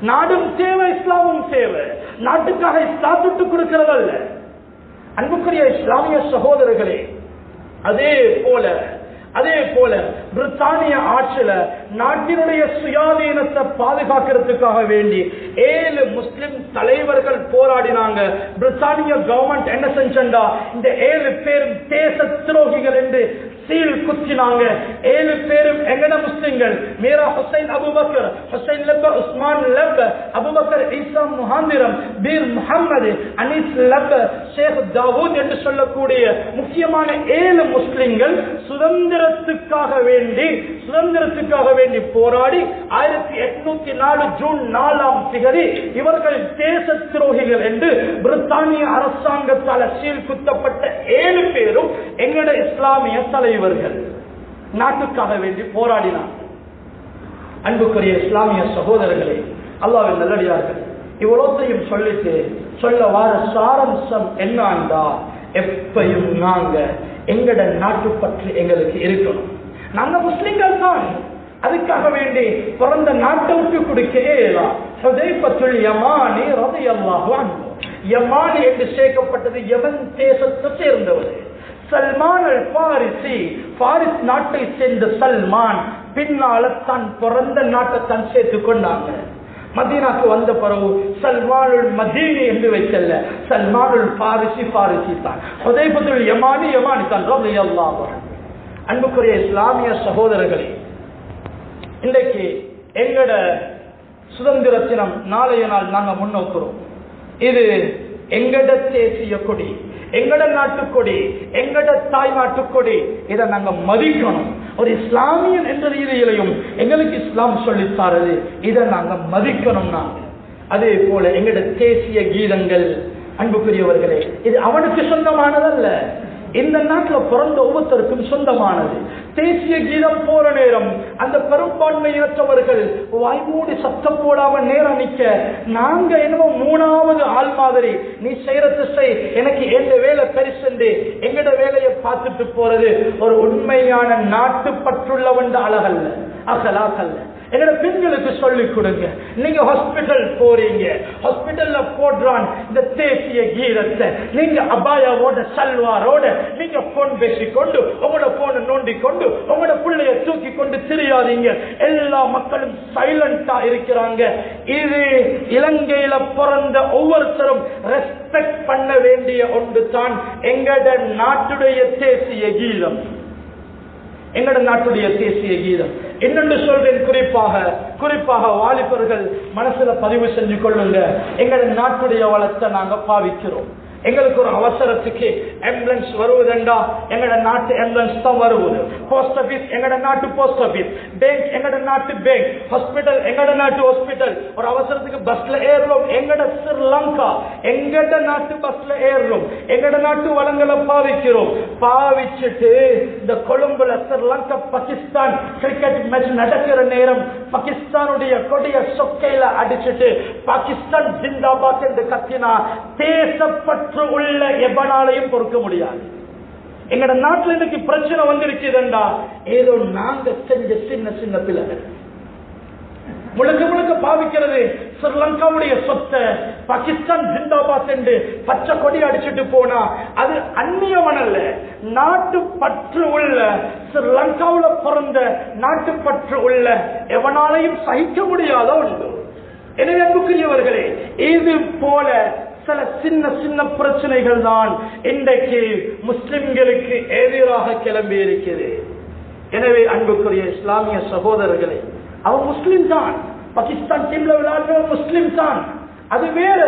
நாடும் சேவை இஸ்லாமும் சேவை நாட்டுக்காக இஸ்லாத்துட்டு கொடுக்கிறதல்ல. அன்புக்குரிய இஸ்லாமிய சகோதரர்களே அதே போல அதே போல பிரித்தானிய ஆட்சியில நாட்டினுடைய சுயாதீனத்தை பாதுகாக்கிறதுக்காக வேண்டி ஏழு முஸ்லிம் தலைவர்கள் போராடினாங்க. பிரித்தானிய கவர்மெண்ட் என்ன செஞ்சா இந்த ஏழு பேரும் தேச துரோகிகள் என்று சீல் குத்தினாங்க. ஏழு பேரும் எங்கட முஸ்லிம்கள் மீரா ஹுசைன் அபுபக்கர் ஹுசைன் லப்ப உஸ்மான் லப்ப அபுபக்கர் ஈசா முஹாந்திரம் பீர் முகமது அனீஸ் லப்ப ஷேக் தாவூத் என்று சொல்லக்கூடிய முக்கியமான ஏழு முஸ்லிம்கள் சுதந்திரத்துக்காக வேண்டி சுதந்திரத்துக்காக வேண்டி போராடி ஆயிரத்தி எட்நூத்தி நாலு ஜூன் நாலாம் திகதி இவர்கள் தேச துரோகிகள் என்று பிரித்தானிய அரசாங்கத்தால் சீல் குத்தப்பட்ட ஏழு பேரும் எங்கட இஸ்லாமிய தலைவர்கள். நாட்டுக்காக வேண்டி போராடினார் அன்புக்குரிய இஸ்லாமிய சகோதரர்களே அல்லாவின் நல்லடியார்கள் இவ்வளோத்தையும் சொல்லிட்டு சொல்ல வார சாரம்சம் என்னண்டா? எப்பையும் நாங்க எங்கட நாட்டு பற்று எங்களுக்கு இருக்கணும். நாங்க முஸ்லிம்கள் தான். அதுக்காக வேண்டி பிறந்த நாட்டை விட்டு கொடுக்க இயலாம் யமானி ரலியல்லாஹு யமானி என்று சேர்க்கப்பட்டது யமன் தேசத்தை சேர்ந்தவர்? சல்மான் அல் பாரிசி பாரிஸ் நாட்டை சேர்ந்த சல்மான். பின்னால தான் பிறந்த நாட்டை தன் சேர்த்து கொண்டாங்க. மதீனாக்கு வந்த பிறகு சல்மானுல் மதீனி என்று வைக்கல சல்மானுல் பாரிசி பாரிசி தான். ஹுதைஃபத்துல் யமானி யமானி தான் ரலியல்லாஹு அன்புக்குரிய இஸ்லாமிய சகோதரர்களே இன்றைக்கு எங்கட சுதந்திர தினம் நாளைய நாள் நாங்கள் முன்னோக்குறோம். இது எங்கட தேசிய கொடி எங்கட நாட்டு கொடி எங்கட தாய் நாட்டு கொடி இதை நாங்க மதிக்கணும். ஒரு இஸ்லாமியன் என்ற ரீதியிலையும் எங்களுக்கு இஸ்லாம் சொல்லித்தாரது இதை நாங்க மதிக்கணும் நாங்க அதே போல எங்கட தேசிய கீதங்கள் அன்புக்குரியவர்களே இது அவனுக்கு சொந்தமானதல்ல. இந்த நாட்டில் பிறந்த ஒவ்வொருத்தருக்கும் சொந்தமானது. தேசிய கீதம் போற நேரம் அந்த பெரும்பான்மையற்றவர்கள் வாய்மூடி சத்தம் போடாம நேரம் நிக்க நாங்க என்னமோ மூணாவது மாதிரி நீ செய்யறது செய். எனக்கு எந்த வேலை பெருசுண்டு? எங்கட வேலையை பார்த்துட்டு போறது ஒரு உண்மையான நாட்டு பற்றுள்ளவன் அழகல்ல அகலாகல்ல என்னோட பெண்களுக்கு சொல்லிக் கொடுங்க. நீங்க ஹாஸ்பிட்டல் போறீங்க. ஹாஸ்பிட்டல்ல போடுறான் இந்த தேசிய கீதத்தை. நீங்க அபாயாவோட சல்வாரோட நீங்க போன் பேசிக்கொண்டு உங்களோட போனை நோண்டி கொண்டு உங்களோட பிள்ளைய தூக்கி கொண்டு தெரியாதீங்க. எல்லா மக்களும் சைலண்டா இருக்கிறாங்க. இது இலங்கையில பிறந்த ஒவ்வொருத்தரும் ரெஸ்பெக்ட் பண்ண வேண்டிய ஒன்று தான் எங்கட நாட்டுடைய தேசிய கீதம். எங்கட நாட்டுடைய தேசிய கீதம். என்னென்று சொல்றேன் குறிப்பாக குறிப்பாக வாலிபர்கள் மனசுல பதிவு செஞ்சு கொள்ளுங்க. எங்கட நாட்டுடைய வளத்தை நாங்க பாவிக்கிறோம். எங்களுக்கு ஒரு அவசரத்துக்கு ஆம்புலன்ஸ் வருவதுண்டா? எங்கட நாட்டு ஆம்புலன்ஸ் தான் வருவது. போஸ்ட் ஆபீஸ் எங்கட நாட்டு போஸ்ட் ஆபீஸ் பேங்க் எங்கட நாட்டு பேங்க் ஹாஸ்பிட்டல் எங்கட நாட்டு ஹாஸ்பிட்டல் ஒரு அவசரத்துக்கு பஸ்ல ஏறுறோம் எங்கட ஸ்ரீலங்கா எங்கட நாட்டு பஸ்ல ஏறுறோம் எங்கட நாட்டு வளங்களை பாவிக்கிறோம். பாவிச்சுட்டு இந்த கொழும்புல ஸ்ரீலங்கா பாகிஸ்தான் கிரிக்கெட் மேட்ச் நடக்கிற நேரம் பாகிஸ்தானுடைய கொடிய சொக்கையில அடிச்சுட்டு பாகிஸ்தான் ஜிந்தாபாத் என்று கத்தினா பற்று உள்ள எவனாலையும் பொறுக்க முடியாது. எங்கட நாட்டுல இன்னைக்கு பிரச்சனை வந்திருக்குதுண்டா ஏதோ நாங்க செஞ்ச சின்ன சின்ன பிள்ளைகள் முழுக்க முழுக்க பாவிக்கிறது ஸ்ரீலங்காவுடைய சொத்தை. பாகிஸ்தான் ஜிந்தாபாத் என்று பச்சை கொடி அடிச்சுட்டு போனா அது அந்நியவன் அல்ல. நாட்டு பற்று உள்ள ஸ்ரீலங்காவுல பிறந்த நாட்டு பற்று உள்ள எவனாலையும் சகிக்க முடியாத ஒன்று. எனவே அன்புக்குரியவர்களே இது போல சில சின்ன சின்ன பிரச்சனைகள் தான் இன்றைக்கு முஸ்லிம்களுக்கு எதிராக கிளம்பி இருக்கிறது எனவே அன்புக்குரிய இஸ்லாமிய சகோதரர்களே அவன் முஸ்லிம் தான் பாகிஸ்தான் டீம்ல விளையாடுற முஸ்லிம் தான் அது வேற.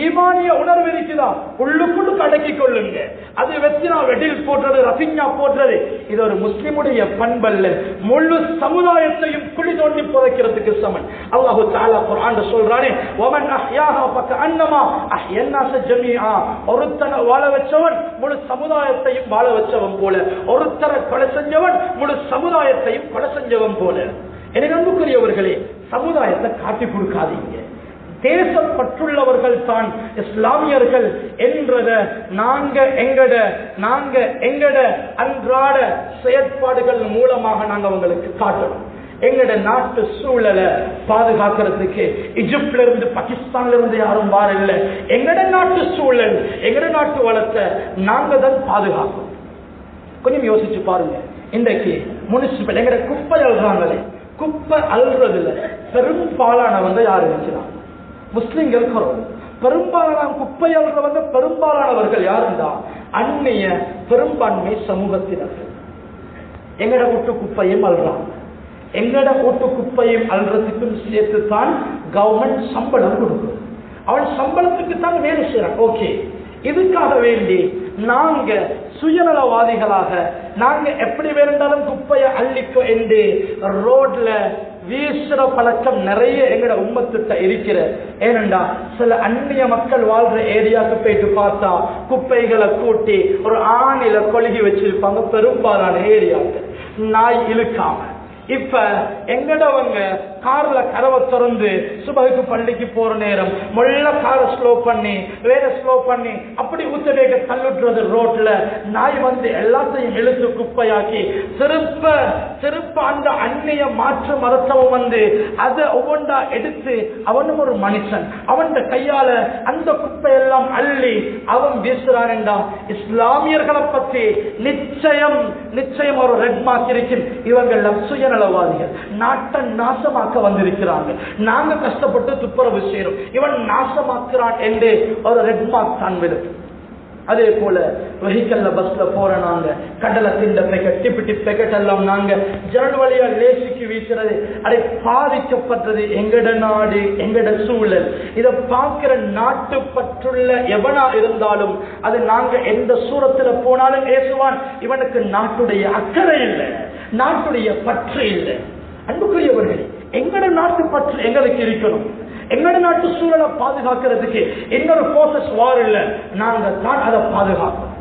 ஈமானிய உணர்வு இருக்குதா? உள்ளுக்குள்ளு கடக்கி கொள்ளுங்க. அது வெத்தினா வெடில் போடுறது ரசிஞ்சா போடுறது இது ஒரு முஸ்லிமுடைய பண்பல்ல. முழு சமுதாயத்தையும் குழி தோண்டி புதைக்கிறதுக்கு சமன். அல்லாஹு தாலா குரான் சொல்றானே ஒமன் அஹ்யாஹா பக்க அன்னமா அஹ்யன்னாஸ ஜமியா ஒருத்தனை வாழ வச்சவன் முழு சமுதாயத்தையும் வாழ வச்சவன் போல. ஒருத்தரை கொலை செஞ்சவன் முழு சமுதாயத்தையும் கொலை செஞ்சவன் போல. எனவே நம்புக்குரியவர்களே சமுதாயத்தை காட்டி கொடுக்காதீங்க. தேசப்பற்றுள்ளவர்கள் தான் இஸ்லாமியர்கள் என்றத நாங்க எங்கட நாங்க எங்கட அன்றாட செயற்பாடுகள் மூலமாக நாங்க அவங்களுக்கு காட்டணும். எங்கட நாட்டு சூழலை பாதுகாக்கிறதுக்கு இஜிப்ட்ல இருந்து பாகிஸ்தான்ல இருந்து யாரும் வார இல்ல எங்கட நாட்டு சூழல் எங்கட நாட்டு வளத்தை நாங்க தான் பாதுகாக்கணும். கொஞ்சம் யோசிச்சு பாருங்க. இன்றைக்கு முனிசிபல் எங்கட குப்பை அழுறாங்களே குப்பை அல்றதுல பெரும்பாலானவங்க யாரு இருக்கிறாங்க முஸ்லிம்கள் குறவு பெரும்பாலான குப்பை அல்றவங்க பெரும்பாலானவர்கள் யாருந்தான் அந்நிய பெரும்பான்மை சமூகத்தினர்கள். எங்கட ஒட்டு குப்பையும் அல்றாங்க எங்கட வீட்டு குப்பையும் அல்றதுக்கும் சேர்த்து தான் கவர்மெண்ட் சம்பளம் கொடுக்கும். அவன் சம்பளத்துக்கு தான் வேலை செய்யறான் ஓகே. இதுக்காக வேண்டி நாங்க சுயநலவாதிகளாக நாங்க எப்படி வேண்டாலும் குப்பையை அள்ளிக்கோ என்று ரோட்ல வீசுற பழக்கம் நிறைய எங்கட உம்மத்திட்ட இருக்கிற. ஏனண்டா சில அந்நிய மக்கள் வாழ்ற ஏரியாவுக்கு போயிட்டு பார்த்தா குப்பைகளை கூட்டி ஒரு ஆணில கொழுகி வச்சிருப்பாங்க பெரும்பாலான ஏரியாவுக்கு. நாய் இழுக்காம. இப்ப எங்கடவங்க கார்ல கதவை திறந்து சுபகுக்கு பள்ளிக்கு போற நேரம் முள்ள காரை ஸ்லோ பண்ணி வேற ஸ்லோ பண்ணி அப்படி ஊத்தவேக தள்ளுட்டுறது ரோட்ல. நாய் வந்து எல்லாத்தையும் இழுத்து குப்பையாக்கி திருப்ப திருப்ப அந்த அந்நிய மாற்று மருத்துவம் வந்து அதை ஒவ்வொன்றா எடுத்து அவனும் ஒரு மனுஷன். அவன் கையால அந்த குப்பையெல்லாம் அள்ளி அவன் வீசுறான் என்றா இஸ்லாமியர்களை பற்றி நிச்சயம் நிச்சயம் ஒரு ரெட் மார்க் இருக்கும். இவங்கள் சுயநலவாதிகள். நாட்டை நாசமாக்க வந்திருக்கிறாங்க. நாங்க கஷ்டப்பட்டு துப்புரவு செய்யறோம் இவன் நாசமாக்குறான் என்று ஒரு ரெட் மார்க் காண்பது அதே போல வெஹிக்கல்ல பஸ்ல போற நாங்க கடலை திண்ட பேக்கெட் டிப்பு டிப் பேக்கெட் எல்லாம் நாங்க ஜனல் வழியா லேசிக்கு வீசுறது அதை பாதிக்கப்பட்டது எங்கட நாடு எங்கட சூழல். இதை பார்க்கிற நாட்டு பற்றுள்ள எவனா இருந்தாலும் அது நாங்க எந்த சூரத்துல போனாலும் ஏசுவான். இவனுக்கு நாட்டுடைய அக்கறை இல்லை நாட்டுடைய பற்று இல்லை. அன்புக்குரியவர்கள் எங்கட நாட்டு பற்று எங்களுக்கு இருக்கணும். எங்கட நாட்டு சூழலை பாதுகாக்கிறதுக்கு எங்களோட போசஸ் வார் இல்லை. நாங்க தான் அதை பாதுகாக்கணும்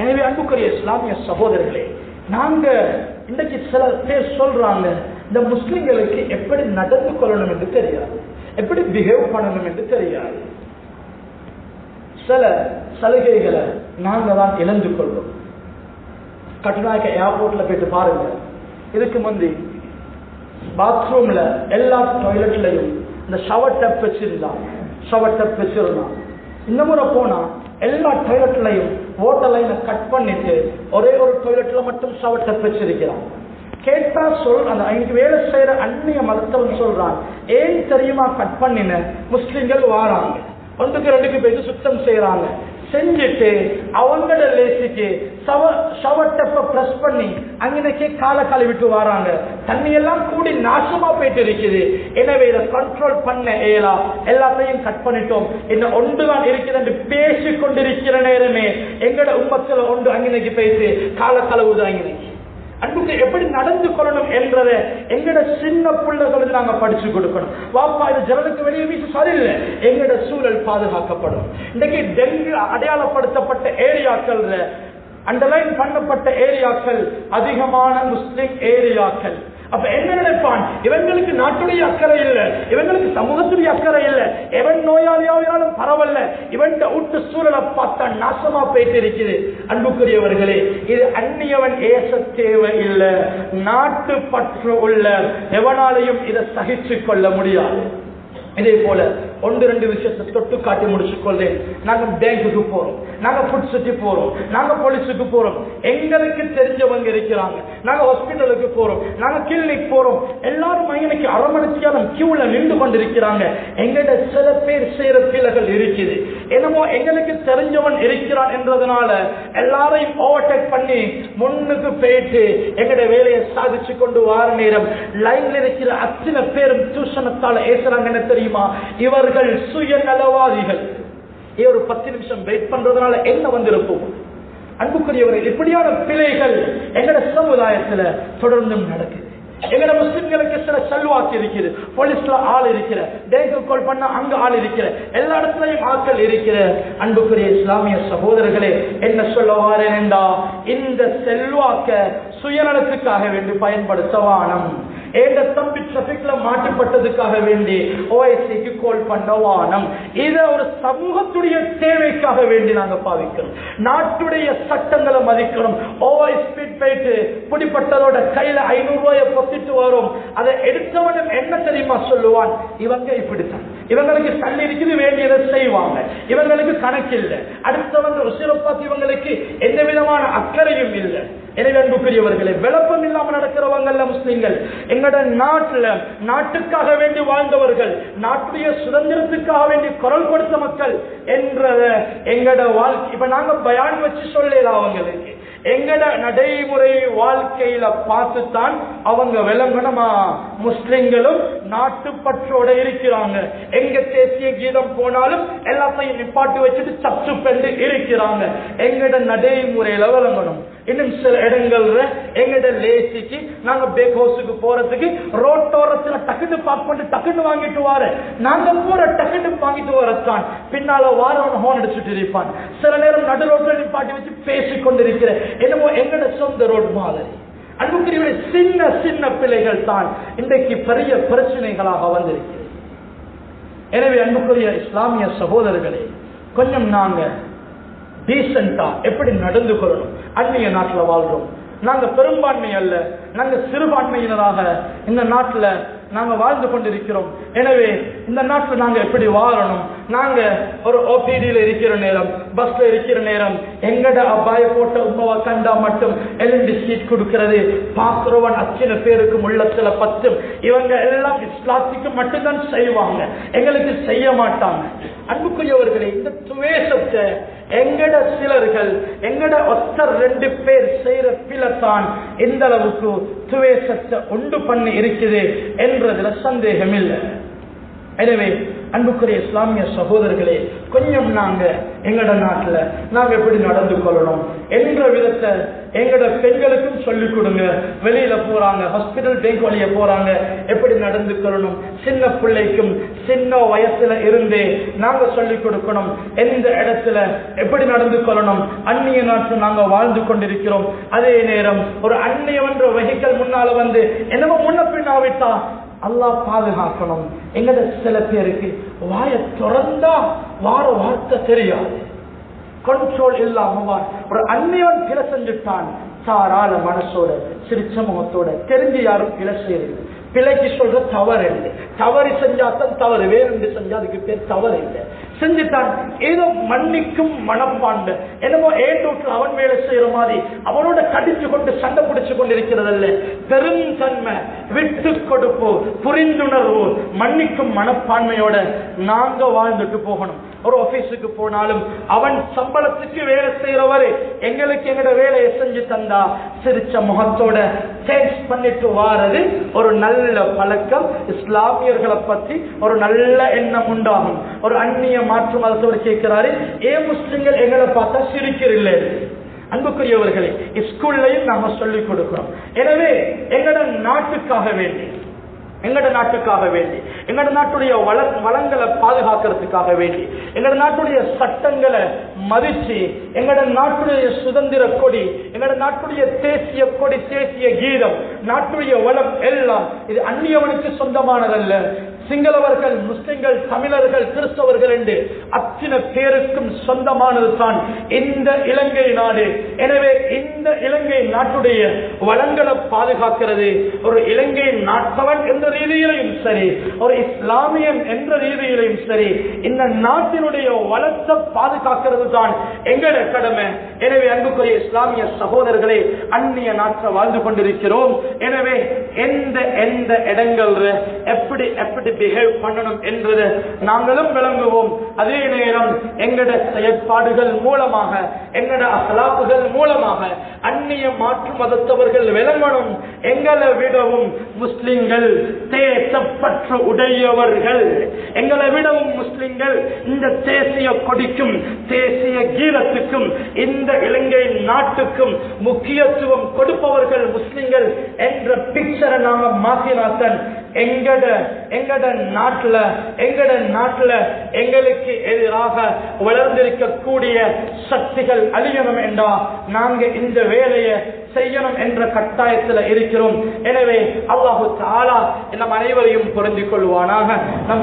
எனவே அன்புக்குரிய இஸ்லாமிய சகோதரர்களே நாங்க இன்னைக்கு சில பேர் சொல்றாங்க இந்த முஸ்லிம்களுக்கு எப்படி நடந்து கொள்ளணும் என்று தெரியாது. எப்படி பிஹேவ் பண்ணணும் என்று தெரியாது. சில சலுகைகளை நாங்க தான் இழந்து கொள்வோம். கட்டுநாயக்க ஏர்போர்ட்ல போயிட்டு பாருங்க. இதுக்கு முந்தி பாத்ரூம்ல எல்லா டாய்லெட்லயும் இந்த ஷவர் டப் வச்சிருந்தான் ஷவர் டப் வச்சிருந்தான் இந்த முறை போனா எல்லா டாய்லெட்லயும் ஓட்டர் லைனை கட் பண்ணிட்டு ஒரே ஒரு டாய்லெட்ல மட்டும் ஷவர் டப் வச்சிருக்கிறான். கேட்டா சொல் அந்த அங்க வேலை செய்யற அந்நிய மதத்தவன் சொல்றான் ஏன் தெரியுமா? கட் பண்ணின? முஸ்லிம்கள் வாராங்க. ஒன்றுக்கு ரெண்டுக்கு போயிட்டு சுத்தம் செய்யறாங்க செஞ்சுட்டு அவங்கள லேசிக்கு சவ ஷவட்டப்ப பிரஸ் பண்ணி அங்கினைக்கே காலை விட்டு வராங்க. தண்ணி எல்லாம் கூடி நாசமா போயிட்டு இருக்குது. எனவே இதை கண்ட்ரோல் பண்ண ஏலா எல்லாத்தையும் கட் பண்ணிட்டோம். என்ன ஒன்றுதான் இருக்கிறது என்று பேசி கொண்டிருக்கிற நேரமே எங்கட உம்மத்துல ஒன்று அங்கனைக்கு போயிட்டு காலை கழுவுது அங்கனைக்கு. அன்புக்கு எப்படி நடந்து கொள்ளணும் என்றதை எங்கட சின்ன பிள்ளைகளுக்கு நாங்க படிச்சு கொடுக்கணும். வாப்பா இது ஜனலுக்கு வெளியே வீசி சரியில்லை எங்கட சூழல் பாதுகாக்கப்படும். இன்னைக்கு டெங்கு அடையாளப்படுத்தப்பட்ட ஏரியாக்கள் அண்டர்லைன் பண்ணப்பட்ட ஏரியாக்கள் அதிகமான முஸ்லிம் ஏரியாக்கள். அப்ப என்ன நினைப்பான்? இவங்களுக்கு நாட்டுடைய அக்கறை இல்லை. இவங்களுக்கு சமூகத்துடைய அக்கறை இல்லை. எவன் நோயாளியாவினாலும் பரவாயில்ல. இவன் வீட்டு சூழலை பார்த்தா நாசமா போயிட்டு இருக்குது. அன்புக்குரியவர்களே இது அந்நியவன் ஏச தேவை இல்லை. நாட்டு பற்று உள்ள எவனாலையும் இதை சகிச்சு கொள்ள முடியாது. இதே போல ஒன்று ரெண்டு விஷயத்தை தொட்டு காட்டி முடிச்சுக் கொள்றேன் நாங்க பேங்குக்கு போறோம். நாங்க ஃபுட் சிட்டி போறோம். நாங்க போலீஸுக்கு போறோம். எங்களுக்கு தெரிஞ்சவங்க இருக்கிறாங்க. நாங்க ஹாஸ்பிட்டலுக்கு போறோம். நாங்க கிளினிக் போறோம். எல்லாரும் இன்னைக்கு அரை மணித்தியாலும் கியூல நின்று கொண்டிருக்கிறாங்க. எங்கட சில பேர் சேர பிள்ளைகள் இருக்குது. என்னமோ எங்களுக்கு தெரிஞ்சவன் இருக்கிறான் என்றதுனால எல்லாரையும் ஓவர்டேக் பண்ணி முன்னுக்கு போயிட்டு எங்கட வேலையை சாதிச்சு கொண்டு வார நேரம் லைன்ல இருக்கிற அத்தனை பேரும் தூஷணத்தால ஏசுறாங்க என்ன தெரியுமா? இவர்கள் சுயநலவாதிகள் ஏ, ஒரு பத்து நிமிஷம் வெயிட் பண்றதுனால என்ன வந்திருக்கும்? அன்புக்குரியவர்கள் இப்படியான பிழைகள் எங்கட சமுதாயத்துல தொடர்ந்தும் நடக்குது. எங்கட முஸ்லிம்களுக்கு சில செல்வாக்கு இருக்குது போலீஸ்ல ஆள் இருக்கிற பேங்க் கால் பண்ணா அங்க ஆள் இருக்கிற எல்லா இடத்துலயும் ஆட்கள் இருக்கிற அன்புக்குரிய இஸ்லாமிய சகோதரர்களே என்ன சொல்ல வாரேன் என்றா இந்த செல்வாக்க சுயநலத்துக்காக வேண்டி பயன்படுத்த வானம். ஏண்ட தம்பி டிராபிக்ல மாட்டுப்பட்டதுக்காக வேண்டி ஓஎஸ்ஐக்கு கால் பண்ண வானம். இத ஒரு சமூகத்துடைய தேவைக்காக வேண்டி நாங்க பாவிக்கிறோம். நாட்டுடைய சட்டங்களை மதிக்கிறோம். ஓஎஸ்பி ஸ்பீட் போயிட்டு பிடிப்பட்டதோட கையில ஐநூறு ரூபாயை பொத்திட்டு வரும். அதை எடுத்தவனும் என்ன தெரியுமா சொல்லுவான்? இவங்க இப்படித்தான். இவங்களுக்கு தள்ளி இருக்குது வேண்டியதை செய்வாங்க. இவங்களுக்கு கணக்கு இல்லை அடுத்தவங்க உசிரை பார்த்து இவங்களுக்கு எந்த விதமான அக்கறையும் இல்லை. அன்புக்குரியவர்களே விளப்பம் இல்லாம நடக்கிறவங்க முஸ்லீம்கள். எங்கட நாட்டுல நாட்டுக்காக வேண்டி வாழ்ந்தவர்கள் நாட்டுடைய சுதந்திரத்துக்காக வேண்டி குரல் கொடுத்த மக்கள் என்றத எங்கட வாழ்க்கை இப்ப நாங்க பயான் வச்சு சொல்லலாம் அவங்களுக்கு? எங்கட நடைமுறை வாழ்க்கையில பார்த்துத்தான் அவங்க விளங்கணுமா? முஸ்லிம்களும் நாட்டுப்பற்றோட இருக்கிறாங்க. எங்க தேசிய கீதம் போனாலும் எல்லாத்தையும் நிப்பாட்டி வச்சுட்டு சப்சு பெண்டு இருக்கிறாங்க. எங்கட நடைமுறையில விளங்கணும். இன்னும் சில இடங்கள்ல எங்கட லேசிக்கு நாங்க பேக் ஹவுஸுக்கு போறதுக்கு ரோட்டோரத்துல டக்குன்னு பார்க் பண்ணிட்டு டக்குன்னு வாங்கிட்டு வார. நாங்க போற டக்குன்னு வாங்கிட்டு வரத்தான். பின்னால வாரவன் ஹோன் அடிச்சுட்டு இருப்பான். சில நேரம் நடு ரோட்ல நிப்பாட்டி வச்சு பேசி கொண்டிருக்கிற என்னமோ எங்கட சொந்த ரோடு மாதிரி. அன்புக்குரிய சின்ன சின்ன பிள்ளைகள் தான் இன்றைக்கு பெரிய பிரச்சனைகளாக வந்திருக்கிறது. எனவே அன்புக்குரிய இஸ்லாமிய சகோதரர்களே கொஞ்சம் நாங்க டீசெண்டா எப்படி நடந்து கொள்ளணும்? அந்நிய நாட்டில் வாழ்றோம். நாங்க பெரும்பான்மை அல்ல. நாங்க சிறுபான்மையினராக இந்த நாட்டில் நாங்க வாழ்ந்து கொண்டிருக்கிறோம். எனவே இந்த நாட்டில் நாங்க எப்படி வாழணும்? நாங்க ஒரு ஓபிடியில இருக்கிற நேரம் பஸ்ல இருக்கிற நேரம் எங்கட அபாய போட்ட உமாவை கண்டா மட்டும் எல்என்டி சீட் கொடுக்கிறது. பாக்குறவன் அத்தனை பேருக்கும் உள்ளத்துல பத்தும். இவங்க எல்லாம் இஸ்லாத்துக்கு மட்டும்தான் செய்வாங்க. எங்களுக்கு செய்ய மாட்டாங்க. அன்புக்குரியவர்களே இந்த துவேஷத்தை எங்கட சிலர்கள் எங்கட ஒத்தர் ரெண்டு பேர் செய்யற பிளத்தான் எந்த அளவுக்கு துவேசத்தை உண்டு பண்ணி இருக்குது என்றதுல சந்தேகம் இல்லை எனவே அன்புக்குரிய இஸ்லாமிய சகோதரர்களே கொஞ்சம் நாங்க எங்கட நாட்டுல நாங்க எப்படி நடந்து கொள்ளணும் என்ற விதத்தை எங்கட பெண்களுக்கும் சொல்லிக் கொடுங்க. வெளியில போறாங்க ஹாஸ்பிட்டல் பேங்க் வழிய போறாங்க. எப்படி நடந்து கொள்ளணும் சின்ன பிள்ளைக்கும் சின்ன வயசுல இருந்தே நாங்க சொல்லிக் கொடுக்கணும். எந்த இடத்துல எப்படி நடந்து கொள்ளணும் அந்நிய நாட்டில் நாங்க வாழ்ந்து கொண்டிருக்கிறோம். அதே நேரம் ஒரு அந்நியவன்ற வெஹிக்கல் முன்னால வந்து என்னமோ முன்ன பின்னாவிட்டா அல்லா பாதுகாக்கணும். எங்கட சில பேருக்கு வாய திறந்தா வார வார்த்தை தெரியாது. கண்ட்ரோல் இல்லாம ஒரு அந்நியவன் கிளை செஞ்சுட்டான். சாராள மனசோட சிரிச்ச முகத்தோட தெரிஞ்சு யாரும் கிளை செய்யறது பிழைக்கு சொல்ற தவறு இல்லை. தவறு செஞ்சாதான் தவறு வேறு செஞ்சா அதுக்கு பேர் தவறு இல்லை. செஞ்சுட்டான். ஏதோ மன்னிக்கும் மனப்பாண்டு என்னமோ ஏட்டோட்டில் அவன் வேலை செய்யற மாதிரி. அவனோட கடிச்சு கொண்டு சண்டை பிடிச்சு கொண்டு இருக்கிறதல்ல பெருந்தன்மை விட்டு கொடுப்பு. புரிந்துணர்வு. மன்னிக்கும் மனப்பான்மையோட நாங்க வாழ்ந்துட்டு போகணும். ஒரு ஆபீஸுக்கு போனாலும் அவன் சம்பளத்துக்கு வேலை செய்யறவரு எங்களுக்கு எங்கட வேலையை செஞ்சு தந்தா சிரிச்ச முகத்தோட டேஸ்ட் பண்ணிட்டு வாரது ஒரு நல்ல பழக்கம். இஸ்லாமியர்களை பத்தி ஒரு நல்ல எண்ணம் உண்டாகும். ஒரு அந்நிய மாற்று மதத்தவர் கேட்கிறாரு. ஏன் முஸ்லிம்கள் எங்களை பார்த்தா சிரிக்கிறீர்கள் அன்புக்குரியவர்களே ஸ்கூல்லையும் நாம சொல்லிக் கொடுக்கிறோம். எனவே எங்கட நாட்டுக்காக வேண்டி எங்கட நாட்டுக்காக வேண்டி எங்கட நாட்டுடைய வள வளங்களை பாதுகாக்கிறதுக்காக வேண்டி எங்கட நாட்டுடைய சட்டங்களை மதிச்சு எங்கட நாட்டுடைய சுதந்திர கொடி எங்கட நாட்டுடைய தேசிய கொடி தேசிய கீதம் நாட்டுடைய வளம் எல்லாம் இது அந்நியவனுக்கு சொந்தமானதல்ல. சிங்களவர்கள் முஸ்லிம்கள் தமிழர்கள் கிறிஸ்தவர்கள் என்று அத்தனை பேருக்கும் சொந்தமானது தான் இந்த இலங்கை நாடு. எனவே இந்த இலங்கை நாட்டுடைய வளங்களை பாதுகாக்கிறது. ஒரு இலங்கை நாட்டவன் என்ற ரீதியிலையும் சரி ஒரு இஸ்லாமியன் என்ற ரீதியிலையும் சரி இந்த நாட்டினுடைய வளத்தை பாதுகாக்கிறது தான் எங்களோட கடமை. எனவே அன்புக்குரிய இஸ்லாமிய சகோதரர்களை அந்நிய நாட்டில் வாழ்ந்து கொண்டிருக்கிறோம். எனவே எந்த எந்த இடங்கள்ல எப்படி எப்படி பிஹேவ் பண்ணணும் என்றது நாங்களும் விளங்குவோம். அதே நேரம் எங்கட செயற்பாடுகள் மூலமாக எங்கட அகலாப்புகள் மூலமாக அந்நிய மாற்று மதத்தவர்கள் விளங்கணும் எங்களை விடவும் முஸ்லிம்கள் தேசப்பற்று உடையவர்கள். எங்களை விடவும் முஸ்லிம்கள் இந்த தேசிய கொடிக்கும் தேசிய கீதத்துக்கும் இந்த இலங்கை நாட்டுக்கும் முக்கியத்துவம் கொடுப்பவர்கள் முஸ்லிம்கள் என்ற பிக்சரை நாங்கள் மாசினாத்தன் எங்கட எங்கட நாட்டுல எங்கட நாட்டுல எங்களுக்கு எதிராக வளர்ந்திருக்கக்கூடிய சக்திகள் அழியணும் என்றா நாங்க இந்த வேலையை செய்யணும் என்ற கட்டாயத்தில் இருக்கிறோம். எனவே அல்லாஹு தாலா நம் அனைவரையும் புரிந்து கொள்வானாக. நம்